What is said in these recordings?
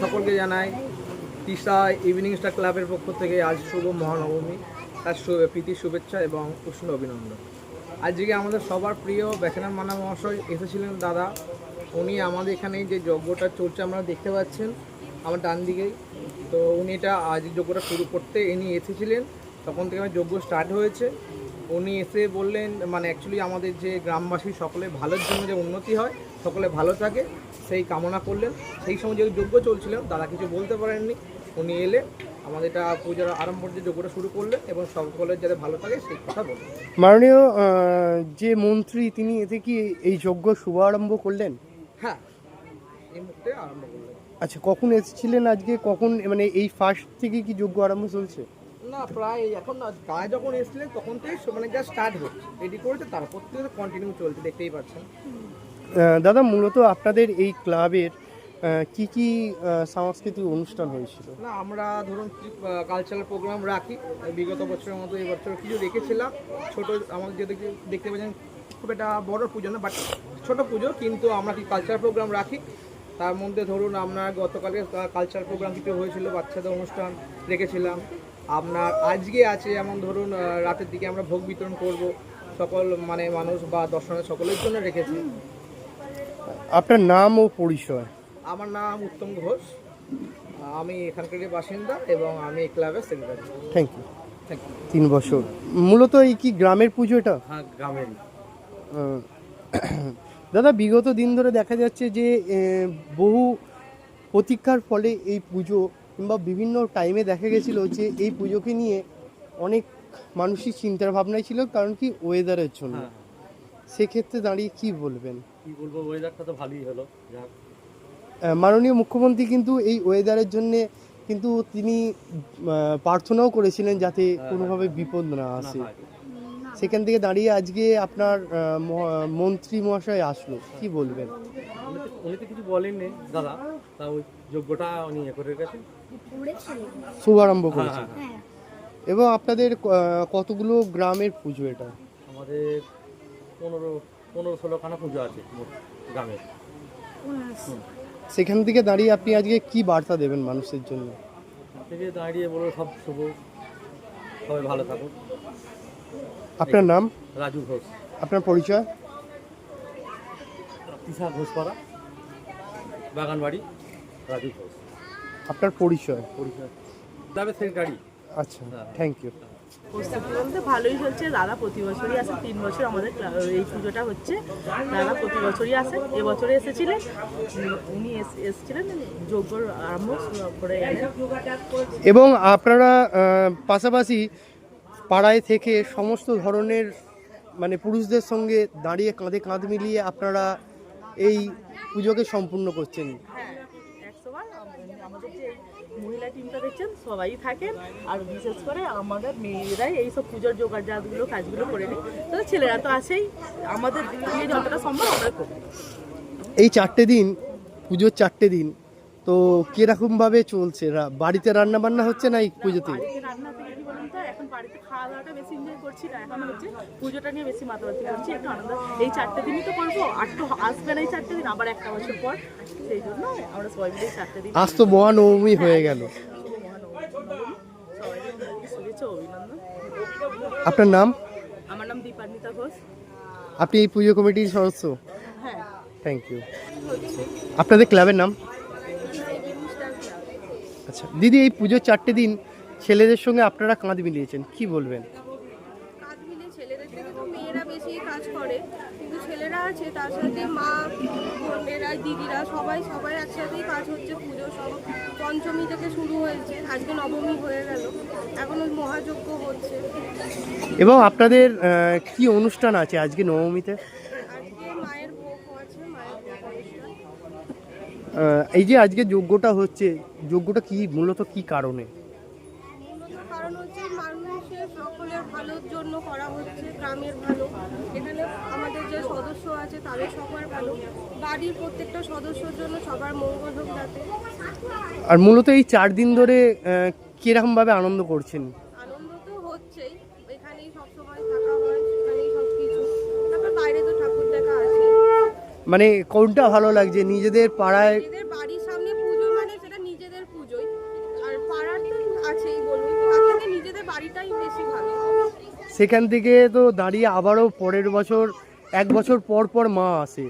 সকলকে জানাই Teesta evening star ক্লাবের পক্ষ থেকে আজ শুভ মহানবমী। তার প্রীতি, শুভেচ্ছা এবং উষ্ণ অভিনন্দন। আজকে আমাদের সবার প্রিয় বেখানার মানা মহাশয় এসেছিলেন, দাদা। উনি আমাদের এখানে যে যজ্ঞটা চলছে আমরা দেখতে পাচ্ছেন আমার ডান দিকেই তো উনি এটা আজ যজ্ঞটা শুরু করতে, ইনি এসেছিলেন। তখন থেকে আমার যজ্ঞ স্টার্ট হয়েছে। উনি এসে বললেন মানে অ্যাকচুয়ালি আমাদের যে গ্রামবাসী সকলে ভালোর জন্য যে উন্নতি হয় সকলে ভালো থাকে সেই কামনা করলেন। সেই সময় যে যজ্ঞ চলছিলেন দাদা কিছু বলতে পারেননি। উনি এলে আমাদের এটা পূজার আরম্ভ যে যজ্ঞটা শুরু করলেন এবং সকলের যাতে ভালো থাকে সেই কথা বললেন। মাননীয় যে মন্ত্রী তিনি এতে কি এই যজ্ঞ শুভারম্ভ করলেন? হ্যাঁ এই মুহূর্তে আরম্ভ করলেন। আচ্ছা কখন এসেছিলেন আজকে? কখন মানে এই ফার্স্ট থেকে কি যজ্ঞ আরম্ভ চলছে? না প্রায় এখন না গায়ে যখন এসেছিলেন তখন থেকে মানে যা স্টার্ট হচ্ছে রেডি করেছে তারপর থেকে কন্টিনিউ চলছে দেখতেই পাচ্ছেন। দাদা মূলত আপনাদের এই ক্লাবের কি কি সাংস্কৃতিক অনুষ্ঠান হয়েছিল? না আমরা ধরুন কালচারাল প্রোগ্রাম রাখি বিগত বছরের মতো এই বছর কিছু রেখেছিলাম। ছোট আমাদের যে দেখতে পাচ্ছেন খুব একটা বড় পুজো না বাট ছোট পুজো কিন্তু আমরা কি কালচারাল প্রোগ্রাম রাখি। তার মধ্যে ধরুন আপনার গতকালকে কালচারাল প্রোগ্রাম কিছু হয়েছিল বাচ্চাদের অনুষ্ঠান রেখেছিলাম। আপনার আজকে আছে যেমন ধরুন রাতের দিকে আমরা ভোগ বিতরণ করব। সকল মানে মানুষ বা দর্শনের সকলের জন্য রেখেছি। আপনার নাম ও পরিচয়? আমার নাম উত্তম ঘোষ। আমি এখানকার বাসিন্দা এবং আমি এই ক্লাবের secretary. Thank you thank you তিন বছর। মূলত এই কি গ্রামের পুজো এটা? হ্যাঁ গ্রামের দাদা বিগত দিন ধরে দেখা যাচ্ছে যে বহু প্রতীক্ষার ফলে এই পুজো কিংবা বিভিন্ন টাইমে দেখা গেছিল যে এই পুজোকে নিয়ে অনেক মানুষই চিন্তার ভাবনায় ছিল কারণ কি ওয়েদারের জন্য। হ্যাঁ। সেক্ষেত্রে দাঁড়িয়ে কি বলবেন? কি বলব ওয়েদারটা তো ভালোই হলো যাক। মাননীয় মুখ্যমন্ত্রী কিন্তু এই ওয়েদারের জন্য কিন্তু তিনি প্রার্থনাও করেছিলেন যাতে কোনোভাবে বিপদ না আসে। সেখান থেকে দাঁড়িয়ে আজকে আপনার মন্ত্রী মহাশয় আসলো। কি বলবেন? উনি তো কিছু বলেননি দাদা। তা ওই যোগ্যটা উনি ইয়ে করে গেছেন। শুভারম্ভ করেছে হ্যাঁ হ্যাঁ। এবং আপনাদের কতগুলো গ্রামের পুজো এটা? আমাদের পনেরো পনেরো ষোলোখানা পুজো আছে মোট গ্রামে। সেখান থেকে দাঁড়িয়ে আপনি আজকে কি বার্তা দেবেন মানুষের জন্য? থেকে দাঁড়িয়ে বলো সব শুভ। সবাই ভালো থাকুক। আপনার নাম? রাজু ঘোষ। আপনার পরিচয়? তিসা ঘোষপাড়া বাগানবাড়ি। রাজু ঘোষ আপনার পরিচয়? গাড়ি। আচ্ছা থ্যাংক ইউ ভালোই চলছে। দাদা প্রতি বছরই আসে। তিন বছর আমাদের এই পুজোটা হচ্ছে। দাদা প্রতি বছরই আসে। এবছরে এসেছিলেন। উনি এস- এসেছিলেন। যজ্ঞ আরম্ভ করে এবং আপনারা পাশাপাশি পাড়ায় থেকে সমস্ত ধরনের মানে পুরুষদের সঙ্গে দাঁড়িয়ে কাঁধে কাঁধ মিলিয়ে আপনারা এই পুজোকে সম্পূর্ণ করছেন হ্যাঁ একশো বার আম- আমাদের যে মহিলা টিমটা দেখছেন সবাই থাকেন। আর বিশেষ করে আমাদের মেয়েরাই এইসব পুজোর জোগাড় জাতগুলো কাজগুলো করে নিই তো ছেলেরা তো আছেই আমাদের দিয়ে যতটা সম্ভব আমরা করি। এই চারটে দিন পুজোর চারটে দিন তো কিরকমভাবে চলছে? বাড়িতে রান্না বান্না হচ্ছে না এই পুজোতে বাড়িতে রান্না থেকে কি বলুন তো এখন বাড়িতে খাওয়া দাওয়াটা বেশি এনজয় করছি না। এখন হচ্ছে পুজোটা নিয়ে বেশি মাতামাতি করছি একটু আনন্দ। এই চারটে দিনই তো করব আর তো আসবে না এই চারটে দিন আবার একটা বছর পর। সেই জন্য আমরা সবাই মিলে চারটে দিন আজ তো মহানবমী হয়ে গেল। শুভেচ্ছা অভিনন্দন। আপনার নাম? আমার নাম দীপান্বিতা ঘোষ। আপনি এই পুজো কমিটির সদস্য? হ্যাঁ। থ্যাংক ইউ আপনাদের ক্লাবের নাম? আচ্ছা দিদি এই পুজোর চারটে দিন ছেলেদের সঙ্গে আপনারা কাঁধ মিলিয়েছেন কি বলবেন? কাজ মিলে ছেলেদের থেকে তো মেয়েরা বেশি কাজ করে কিন্তু ছেলেরা আছে তার সাথে মা বোনেরা দিদিরা সবাই সবাই একসাথেই কাজ হচ্ছে পুজো সব। পঞ্চমী থেকে শুরু হয়েছে আজকে নবমী হয়ে গেল এখনও মহাযজ্ঞ হচ্ছে। এবং আপনাদের আহ, কি অনুষ্ঠান আছে আজকে নবমীতে? আজকে মায়ের ভোগ আছে মায়ের ভোগ অনুষ্ঠান। আহ, এই যে আজকে যজ্ঞটা হচ্ছে যজ্ঞটা কি মূলত কি কারণে? ভালোর জন্য করা হচ্ছে গ্রামের ভালো। এখানে আমাদের যে সদস্য আছে তাদের সবার ভালো। বাড়ির প্রত্যেকটা সদস্যর জন্য সবার মঙ্গল হোক যাতে। আর মূলত এই চার দিন ধরে কীরকমভাবে আনন্দ করছেন? আনন্দ তো হচ্ছেই। এখানেই সবসময় থাকা হয় এখানেই সব কিছু তারপর বাইরে তো ঠাকুর দেখা আছে। মানে কোনটা ভালো লাগছে? নিজেদের পাড়ায় বাড়ির সামনে পুজো মানে সেটা নিজেদের পুজোই। আর পাড়ার তো আছেই বলুন নিজেদের বাড়িটাই বেশি ভালো। সেখান থেকে তো দাঁড়িয়ে আবারও পরের বছর এক বছর পর পর মা আসে।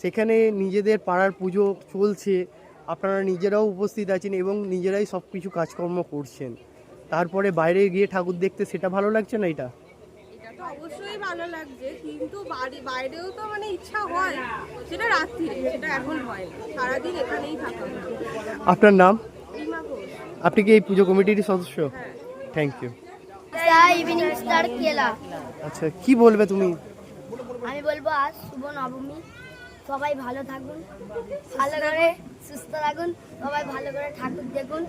সেখানে নিজেদের পাড়ার পুজো চলছে আপনারা নিজেরাও উপস্থিত আছেন এবং নিজেরাই সব কিছু কাজকর্ম করছেন। তারপরে বাইরে গিয়ে ঠাকুর দেখতে সেটা ভালো লাগছে না এটা? এটা অবশ্যই ভালো লাগছে কিন্তু বাড়ি বাইরেও তো মানে ইচ্ছা হয়। সেটা রাত্রিরে সেটা এখন হয় না। সারাদিন এখানেই থাকা আপনার নাম? আপনি কি এই পুজো কমিটির সদস্য? থ্যাংক ইউ ইভিনিং স্টার কেলা আচ্ছা কি বলবে তুমি? আমি বলব আজ শুভ নবমী। সবাই ভালো থাকুন ভালো করে সুস্থ থাকুন সবাই ভালো করে ঠাকুর দেখুন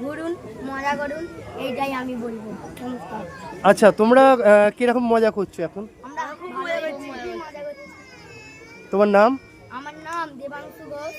ঘুরুন মজা করুন এইটাই আমি বলব। নমস্কার। আচ্ছা তোমরা কীরকম মজা করছ এখন? আমরা খুব মজা করছি। মজা করছি। তোমার নাম? আমার নাম দেবাংশু ঘোষ।